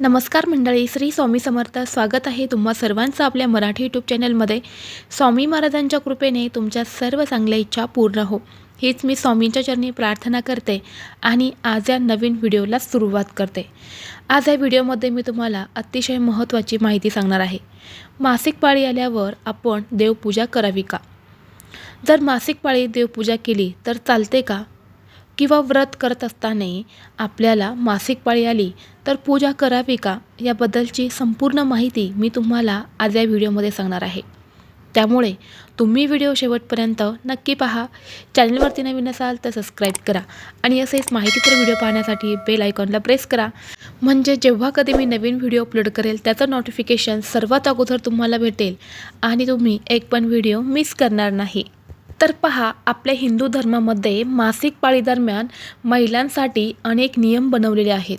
नमस्कार मंडळी श्री स्वामी समर्थ. स्वागत आहे तुम्हा सर्वांचं आपल्या मराठी यूट्यूब चॅनलमध्ये स्वामी महाराजांच्या कृपेने तुमच्या सर्व चांगल्या इच्छा पूर्ण हो. हीच मी स्वामींच्या चरणी प्रार्थना करते आणि आज या नवीन व्हिडिओला सुरुवात करते. आज या व्हिडिओमध्ये मी तुम्हाला अतिशय महत्त्वाची माहिती सांगणार आहे. मासिक पाळी आल्यावर आपण देवपूजा करावी का? जर मासिक पाळी देवपूजा केली तर चालते का? किंवा व्रत करत असताना आपल्याला मासिक पाळी आली तर पूजा करावी का याबद्दलची संपूर्ण माहिती मी तुम्हाला आज या व्हिडिओमध्ये सांगणार आहे. त्यामुळे तुम्ही व्हिडिओ शेवटपर्यंत नक्की पहा. चॅनलवरती नवीन असाल तर सबस्क्राईब करा आणि असेच माहितीपूर व्हिडिओ पाहण्यासाठी बेल आयकॉनला प्रेस करा. म्हणजे जेव्हा कधी मी नवीन व्हिडिओ अपलोड करेल त्याचं नोटिफिकेशन सर्वात अगोदर तुम्हाला भेटेल आणि तुम्ही एक पण व्हिडिओ मिस करणार नाही. तर पहा आपल्या हिंदू धर्मामध्ये मासिक पाळीदरम्यान महिलांसाठी अनेक नियम बनवलेले आहेत.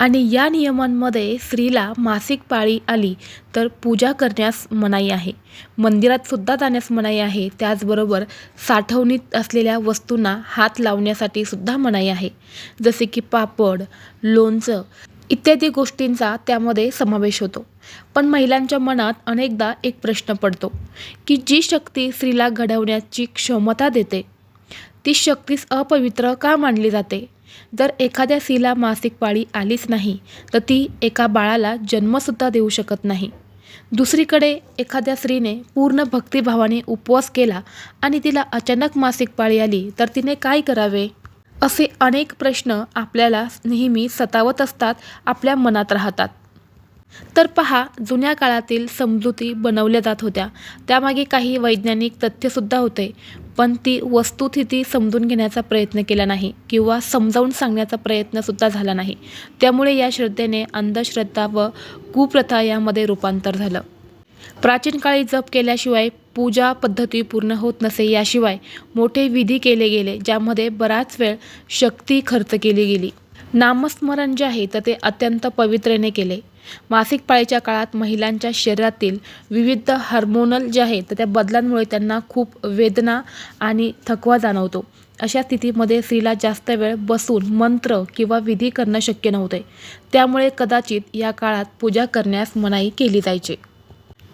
आणि या नियमांमध्ये स्त्रीला मासिक पाळी आली तर पूजा करण्यास मनाई आहे. मंदिरात सुद्धा जाण्यास मनाई आहे. त्याचबरोबर साठवणीत असलेल्या वस्तूंना हात लावण्यासाठी सुद्धा मनाई आहे. जसे की पापड लोणचं इत्यादी गोष्टींचा त्यामध्ये समावेश होतो. पण महिलांच्या मनात अनेकदा एक प्रश्न पडतो की जी शक्ती स्त्रीला घडवण्याची क्षमता देते ती शक्तीच अपवित्र का मानली जाते? जर एखाद्या स्त्रीला मासिक पाळी आलीच नाही तर ती एका बाळाला जन्मसुद्धा देऊ शकत नाही. दुसरीकडे एखाद्या स्त्रीने पूर्ण भक्तिभावाने उपवास केला आणि तिला अचानक मासिक पाळी आली तर तिने काय करावे? असे अनेक प्रश्न आपल्याला नेहमी सतावत असतात आपल्या मनात राहतात. तर पहा जुन्या काळातील समजुती बनवल्या जात होत्या. त्यामागे काही वैज्ञानिक तथ्यसुद्धा होते पण ती वस्तुस्थिती समजून घेण्याचा प्रयत्न केला नाही किंवा समजावून सांगण्याचा प्रयत्नसुद्धा झाला नाही. त्यामुळे या श्रद्धेने अंधश्रद्धा व कुप्रथा यामध्ये रूपांतर झालं. प्राचीन काळी जप केल्याशिवाय पूजा पद्धती पूर्ण होत नसे याशिवाय मोठे विधी केले गेले ज्यामध्ये बराच वेळ शक्ती खर्च केली गेली. नामस्मरण जे आहे तर ते अत्यंत पवित्रेने केले. मासिक पाळीच्या काळात महिलांच्या शरीरातील विविध हार्मोनल जे आहे तर त्या बदलांमुळे त्यांना खूप वेदना आणि थकवा जाणवतो. अशा स्थितीमध्ये स्त्रीला जास्त वेळ बसून मंत्र किंवा विधी करणं शक्य नव्हते. त्यामुळे कदाचित या काळात पूजा करण्यास मनाई केली जायची.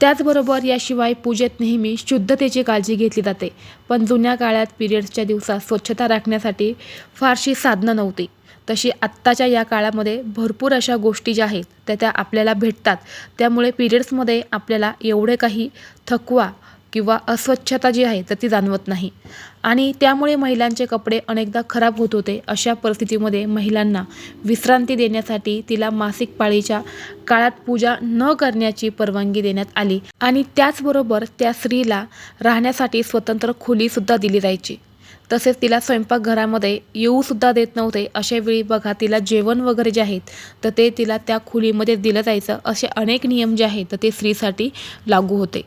त्याचबरोबर याशिवाय पूजेत नेहमी शुद्धतेची काळजी घेतली जाते. पण जुन्या काळात पिरियड्सच्या दिवसात स्वच्छता राखण्यासाठी फारशी साधनं नव्हती. तशी आत्ताच्या या काळामध्ये भरपूर अशा गोष्टी ज्या आहेत त्या त्या आपल्याला भेटतात. त्यामुळे पिरियड्समध्ये आपल्याला एवढे काही थकवा किंवा अस्वच्छता जी आहे तर ती जाणवत नाही. आणि त्यामुळे महिलांचे कपडे अनेकदा खराब होत होते. अशा परिस्थितीमध्ये महिलांना विश्रांती देण्यासाठी तिला मासिक पाळीच्या काळात पूजा न करण्याची परवानगी देण्यात आली. आणि त्याचबरोबर त्या स्त्रीला राहण्यासाठी स्वतंत्र खोलीसुद्धा दिली जायची. तसेच तिला स्वयंपाकघरामध्ये येऊसुद्धा देत नव्हते. अशा वेळी बघा तिला जेवण वगैरे जे आहेत तर ते तिला त्या खोलीमध्ये दिलं जायचं. असे अनेक नियम जे आहेत तर ते स्त्रीसाठी लागू होते.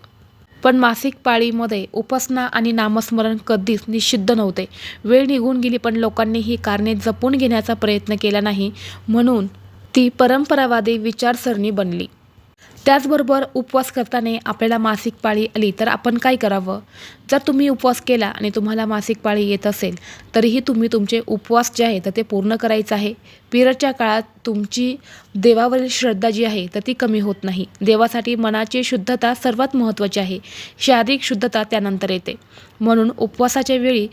पण मासिक पाळीमध्ये उपासना आणि नामस्मरण कधीच निषिद्ध नव्हते. वेळ निघून गेली पण लोकांनी ही कारणे जपून घेण्याचा प्रयत्न केला नाही म्हणून ती परंपरावादी विचारसरणी बनली. त्याचबरोबर उपवास करताना आपल्याला मासिक पाळी आली तर आपण काय करावं? जर तुम्ही उपवास केला आणि तुम्हाला मासिक पाळी येत असेल तरीही तुम्ही तुमचे उपवास जे आहे तर ते पूर्ण करायचं आहे. पिरियडच्या काळात तुमची देवावरील श्रद्धा जी आहे तर ती कमी होत नाही. देवासाठी मनाची शुद्धता सर्वात महत्त्वाची आहे. शारीरिक शुद्धता त्यानंतर येते. म्हणून उपवासाच्या वेळी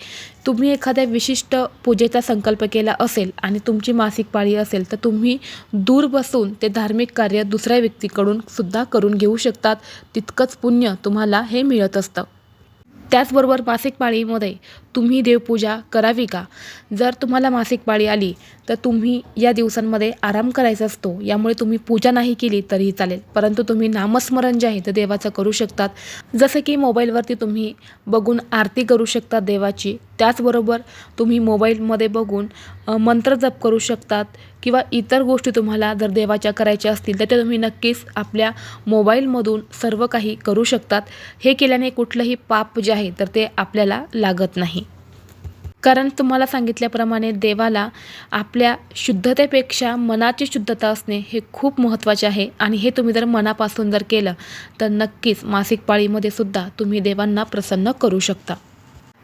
तुम्ही एखाद्या विशिष्ट पूजेचा संकल्प केला असेल आणि तुमची मासिक पाळी असेल तर तुम्ही दूर बसून ते धार्मिक कार्य दुसऱ्या व्यक्तीकडून सुद्धा करून घेऊ शकतात. तितकंच पुण्य तुम्हाला हे मिळत असतं. त्याचबरोबर मासिक पाळीमध्ये तुम्ही देवपूजा करावी का? जर तुम्हाला मासिक पाळी आली तर तुम्ही या दिवसांमध्ये आराम करायचा असतो. यामुळे तुम्ही पूजा नाही केली तरीही चालेल. परंतु तुम्ही नामस्मरण जे आहे ते देवाचं करू शकतात. जसं की मोबाईलवरती तुम्ही बघून आरती करू शकता देवाची. त्याचबरोबर तुम्ही मोबाईलमध्ये बघून मंत्र जप करू शकतात किंवा इतर गोष्टी तुम्हाला जर देवाच्या करायच्या असतील तर ते तुम्ही नक्कीच आपल्या मोबाईलमधून सर्व काही करू शकतात. हे केल्याने कुठलंही पाप जे आहे तर ते आपल्याला लागत नाही. कारण तुम्हाला सांगितल्याप्रमाणे देवाला आपल्या शुद्धतेपेक्षा मनाची शुद्धता असणे हे खूप महत्त्वाचे आहे. आणि हे तुम्ही जर मनापासून जर केलं तर नक्कीच मासिक पाळीमध्ये सुद्धा तुम्ही देवांना प्रसन्न करू शकता.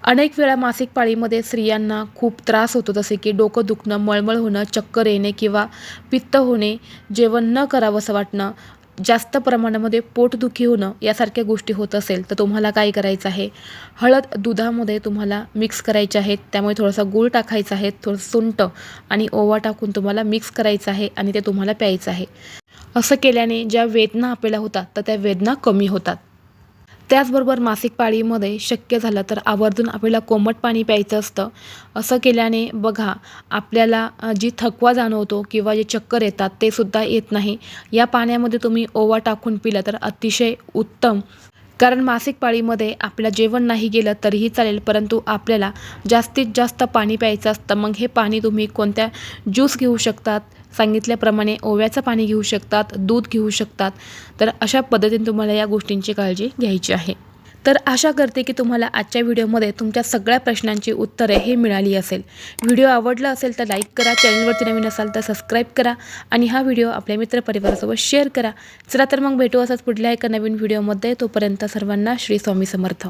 अनेक वेळा मासिक पाळीमध्ये स्त्रियांना खूप त्रास होतो जसे की डोकं दुखणं मळमळ होणं चक्कर येणे किंवा पित्त होणे जेवण न करावंसं वाटणं जास्त प्रमाणामध्ये पोटदुखी होणं यासारख्या गोष्टी होत असेल तर तुम्हाला काय करायचं आहे? हळद दुधामध्ये तुम्हाला मिक्स करायचे आहेत त्यामुळे थोडासा गूळ टाकायचा आहे थोडं सुंट आणि ओवा टाकून तुम्हाला मिक्स करायचं आहे आणि ते तुम्हाला प्यायचं आहे. असं केल्याने ज्या वेदना आपल्याला होतात तर त्या वेदना कमी होतात. त्याचबरोबर मासिक पाळीमध्ये शक्य झालं तर आवर्जून आपल्याला कोमट पाणी प्यायचं असतं. असं केल्याने बघा आपल्याला जी थकवा जाणवतो किंवा जे चक्कर येतात ते सुद्धा येत नाही. या पाण्यामध्ये तुम्ही ओवा टाकून पिलं तर अतिशय उत्तम. कारण मासिक पाळीमध्ये आपलं जेवण नाही गेलं तरीही चालेल परंतु आपल्याला जास्तीत जास्त पाणी प्यायचं असतं. मग हे पाणी तुम्ही कोणत्या ज्यूस घेऊ शकतात? सांगितल्याप्रमाणे ओव्याचं पाणी घेऊ शकतात दूध घेऊ शकतात. तर अशा पद्धतीने तुम्हाला या गोष्टींची काळजी घ्यायची आहे. तर आशा करते की तुम्हाला आजच्या व्हिडिओमध्ये तुमच्या सगळ्या प्रश्नांची उत्तरे हे मिळाली असेल. व्हिडिओ आवडला असेल तर लाईक करा चॅनलवरती नवीन असाल तर सबस्क्राईब करा आणि हा व्हिडिओ आपल्या मित्रपरिवारासोबत शेअर करा. चला तर मग भेटू असंच पुढल्या एका नवीन व्हिडिओमध्ये. तोपर्यंत सर्वांना श्री स्वामी समर्थ.